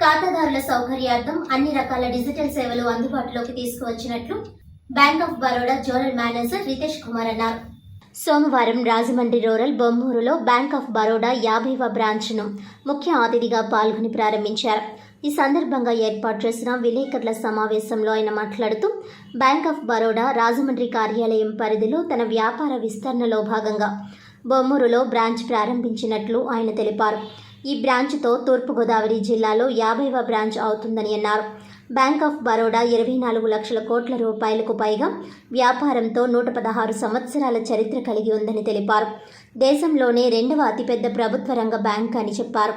ఖాతాదారుల సౌకర్యార్థం అన్ని రకాల డిజిటల్ సేవలు అందుబాటులోకి తీసుకువచ్చినట్లు bank of Baroda zonal manager Ritesh Kumar అన్నారు. సోమవారం రాజమండ్రి రూరల్ బొమ్మూరులో బ్యాంక్ ఆఫ్ బరోడా యాభైవ బ్రాంచ్ను ముఖ్య అతిథిగా పాల్గొని ప్రారంభించారు. ఈ సందర్భంగా ఏర్పాటు చేసిన విలేకరుల సమావేశంలో ఆయన మాట్లాడుతూ బ్యాంక్ ఆఫ్ బరోడా రాజమండ్రి కార్యాలయం పరిధిలో తన వ్యాపార విస్తరణలో భాగంగా బొమ్మూరులో బ్రాంచ్ ప్రారంభించినట్లు ఆయన తెలిపారు. ఈ బ్రాంచ్తో తూర్పుగోదావరి జిల్లాలో యాభైవ బ్రాంచ్ అవుతుందని అన్నారు. బ్యాంక్ ఆఫ్ బరోడా ఇరవై నాలుగు లక్షల కోట్ల రూపాయలకు పైగా వ్యాపారంతో నూట పదహారు సంవత్సరాల చరిత్ర కలిగి ఉందని తెలిపారు. దేశంలోనే రెండవ అతిపెద్ద ప్రభుత్వ రంగ బ్యాంక్ అని చెప్పారు.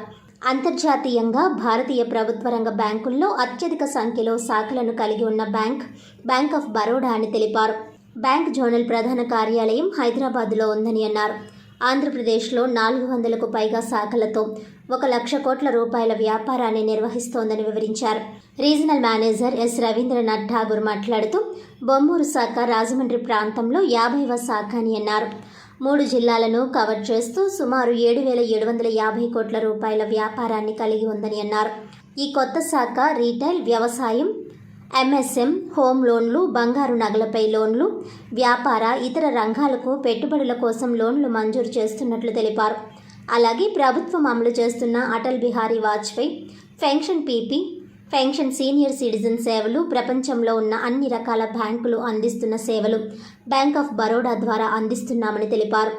అంతర్జాతీయంగా భారతీయ ప్రభుత్వ రంగ బ్యాంకుల్లో అత్యధిక సంఖ్యలో శాఖలను కలిగి ఉన్న బ్యాంక్ బ్యాంక్ ఆఫ్ బరోడా అని తెలిపారు. బ్యాంక్ జోనల్ ప్రధాన కార్యాలయం హైదరాబాద్లో ఉందని అన్నారు. ఆంధ్రప్రదేశ్లో నాలుగు వందలకు పైగా శాఖలతో ఒక లక్ష కోట్ల రూపాయల వ్యాపారాన్ని నిర్వహిస్తోందని వివరించారు. Regional manager S. Rabindranath Tagore మాట్లాడుతూ బొమ్మూరు శాఖ రాజమండ్రి ప్రాంతంలో యాభైవ శాఖ అని అన్నారు. మూడు జిల్లాలను కవర్ చేస్తూ సుమారు ఏడు వేల ఏడు వందల యాభై కోట్ల రూపాయల వ్యాపారాన్ని కలిగి ఉందని అన్నారు. ఈ కొత్త శాఖ రీటైల్ వ్యవసాయం ఎంఎస్ఎం హోమ్ లోన్లు బంగారు నగలపై లోన్లు వ్యాపార ఇతర రంగాలకు పెట్టుబడుల కోసం లోన్లు మంజూరు చేస్తున్నట్లు తెలిపారు. అలాగే ప్రభుత్వం అమలు చేస్తున్న Atal Bihari Vajpayee pension PP pension senior citizen సేవలు ప్రపంచంలో ఉన్న అన్ని రకాల బ్యాంకులు అందిస్తున్న సేవలు బ్యాంక్ ఆఫ్ బరోడా ద్వారా అందిస్తున్నామని తెలిపారు.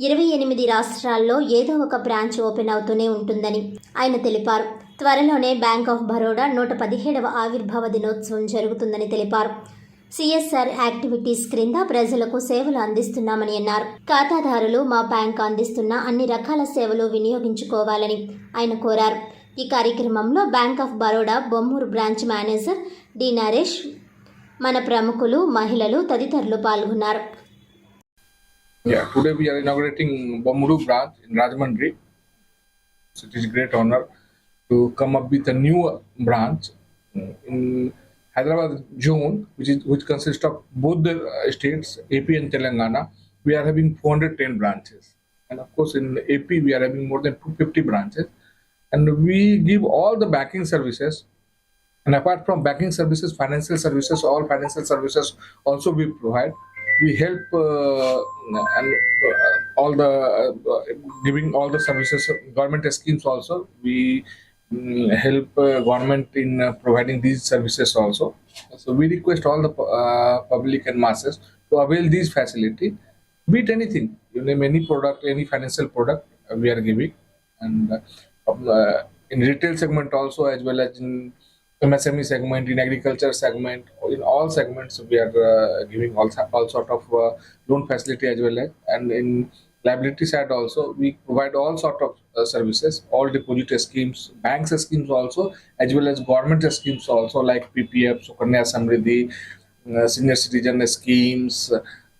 ఇరవై ఎనిమిది రాష్ట్రాల్లో ఏదో ఒక బ్రాంచ్ ఓపెన్ అవుతూనే ఉంటుందని ఆయన తెలిపారు. త్వరలోనే బ్యాంక్ ఆఫ్ బరోడా నూట పదిహేడవ ఆవిర్భావ దినోత్సవం జరుగుతుందని తెలిపారు. సిఎస్ఆర్ యాక్టివిటీస్ క్రింద ప్రజలకు సేవలు అందిస్తున్నామని అన్నారు. ఖాతాదారులు మా బ్యాంక్ అందిస్తున్న అన్ని రకాల సేవలు వినియోగించుకోవాలని ఆయన కోరారు. ఈ కార్యక్రమంలో bank of Baroda Bommuru branch manager D Naresh మన ప్రముఖులు మహిళలు తదితరులు పాల్గొన్నారు. Yeah, today we are inaugurating Bamuru branch in Rajamandri. So it is a great honor to come up with a new branch in Hyderabad zone, which is which consists of both the uh, states, AP and Telangana. We are having 410 branches, and of course in AP we are having more than 250 branches, and we give all the banking services. And apart from banking services, financial services, all financial services also we provide we help uh, and uh, all the uh, giving all the services government schemes also we help uh, government in uh, providing these services also. So we request all the uh, public and masses to avail these facility be it anything you name any product any financial product we are giving. And in retail segment also as well as in MSME segment, in agriculture segment, in all segments, we are uh, giving all, all sort of uh, loan facility as well as, and in liability side also, we provide all sort of uh, services, all deposit schemes, banks schemes also, as well as government schemes also like PPF, Sukanya Samriddhi, uh, senior citizen schemes,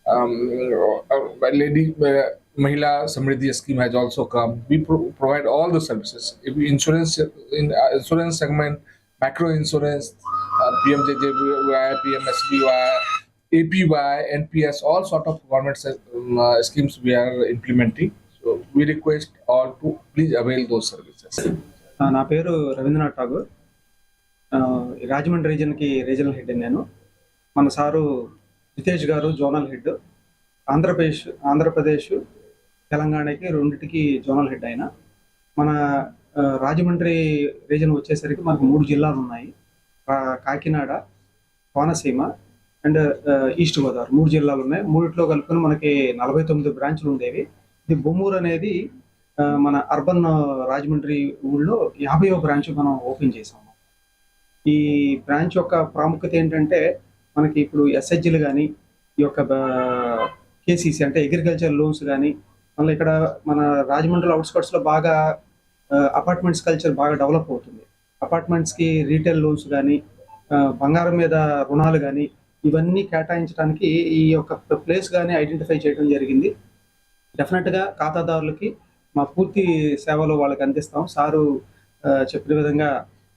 um, uh, lady. Uh, Mahila Samriddhi scheme has also come. We pro- provide all the services. If insurance in uh, insurance segment, macro insurance, uh, PMJJY, PMSBY, APY, NPS, all sort of government um, uh, schemes we are implementing. So we request all to please avail those services. Uh, నా పేరు Ravindranath Tagore. Uh, Rajahmundry రీజన్కి regional head నేను. మన sir Riteish గారు zonal head. Andhra Pradesh Andhra Pradesh తెలంగాణకి రెండింటికి zonal head అయినా మన uh, రాజమండ్రి రీజన్ వచ్చేసరికి మనకు మూడు జిల్లాలు ఉన్నాయి. కాకినాడ కోనసీమ అండ్ ఈస్ట్ గోదావరి మూడు జిల్లాలు ఉన్నాయి. మూడిట్లో కలుపుకొని మనకి నలభై తొమ్మిది బ్రాంచ్లు ఉండేవి. ఇది బొమ్మూరు అనేది మన అర్బన్ రాజమండ్రి ఊళ్ళో యాభైవ బ్రాంచ్ మనం ఓపెన్ చేసాము ఈ బ్రాంచ్ యొక్క ప్రాముఖ్యత ఏంటంటే మనకి ఇప్పుడు ఎస్హెచ్లు కానీ ఈ యొక్క కేసీసీ అంటే అగ్రికల్చర్ లోన్స్ కానీ మళ్ళీ ఇక్కడ మన రాజమండ్రి అవుట్స్కట్స్లో బాగా అపార్ట్మెంట్స్ కల్చర్ బాగా డెవలప్ అవుతుంది. అపార్ట్మెంట్స్కి రీటైల్ లోన్స్ కానీ బంగారం మీద రుణాలు కానీ ఇవన్నీ కేటాయించడానికి ఈ యొక్క ప్లేస్ కానీ ఐడెంటిఫై చేయడం జరిగింది. డెఫినెట్గా ఖాతాదారులకి మా పూర్తి సేవలు వాళ్ళకి అందిస్తాం. సారు చెప్పిన విధంగా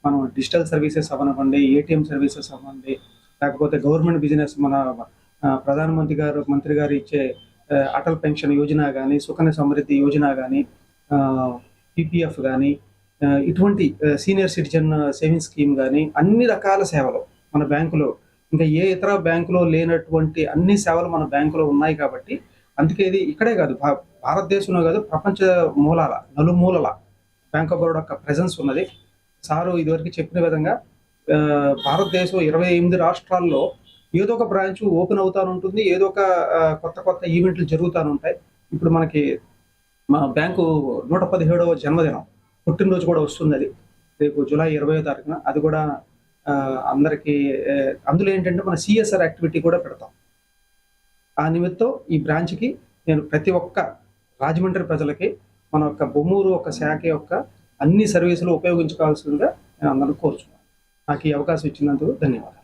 మనం డిజిటల్ సర్వీసెస్ అవ్వనివ్వండి ఏటీఎం సర్వీసెస్ అవ్వండి లేకపోతే గవర్నమెంట్ బిజినెస్ మన ప్రధానమంత్రి గారు మంత్రి గారు ఇచ్చే అటల్ పెన్షన్ యోజన కానీ సుకన్య సమృద్ధి యోజన కానీ పీపీఎఫ్ కానీ ఇటువంటి సీనియర్ సిటిజన్ సేవింగ్స్ స్కీమ్ కానీ అన్ని రకాల సేవలు మన బ్యాంకులో ఇంకా ఏ ఇతర బ్యాంకులో లేనటువంటి అన్ని సేవలు మన బ్యాంకులో ఉన్నాయి కాబట్టి అందుకే ఇది ఇక్కడే కాదు భా- భారతదేశంలో కాదు ప్రపంచ మూలాల నలుమూలల బ్యాంక్ ఆఫ్ బరోడా యొక్క ప్రెజెన్స్ ఉన్నది. సారు ఇదివరకు చెప్పిన విధంగా భారతదేశం ఇరవై ఎనిమిది రాష్ట్రాల్లో ఏదో ఒక బ్రాంచ్ ఓపెన్ అవుతాను ఉంటుంది ఏదో ఒక కొత్త కొత్త ఈవెంట్లు జరుగుతూనే ఉంటాయి. ఇప్పుడు మనకి మా బ్యాంకు నూట పదిహేడవ జన్మదినం పుట్టినరోజు కూడా వస్తుంది అది. రేపు జూలై ఇరవై తారీఖున అది కూడా అందరికీ అందులో ఏంటంటే మన సిఎస్ఆర్ యాక్టివిటీ కూడా పెడతాం. ఆ నిమిత్తం ఈ బ్రాంచ్కి నేను ప్రతి ఒక్క రాజమండ్రి ప్రజలకి మన యొక్క బొమ్మూరు ఒక శాఖ యొక్క అన్ని సర్వీసులు ఉపయోగించుకోవాల్సిందిగా నేను అందరూ కోరుచున్నాను. నాకు ఈ అవకాశం ఇచ్చినందుకు ధన్యవాదాలు.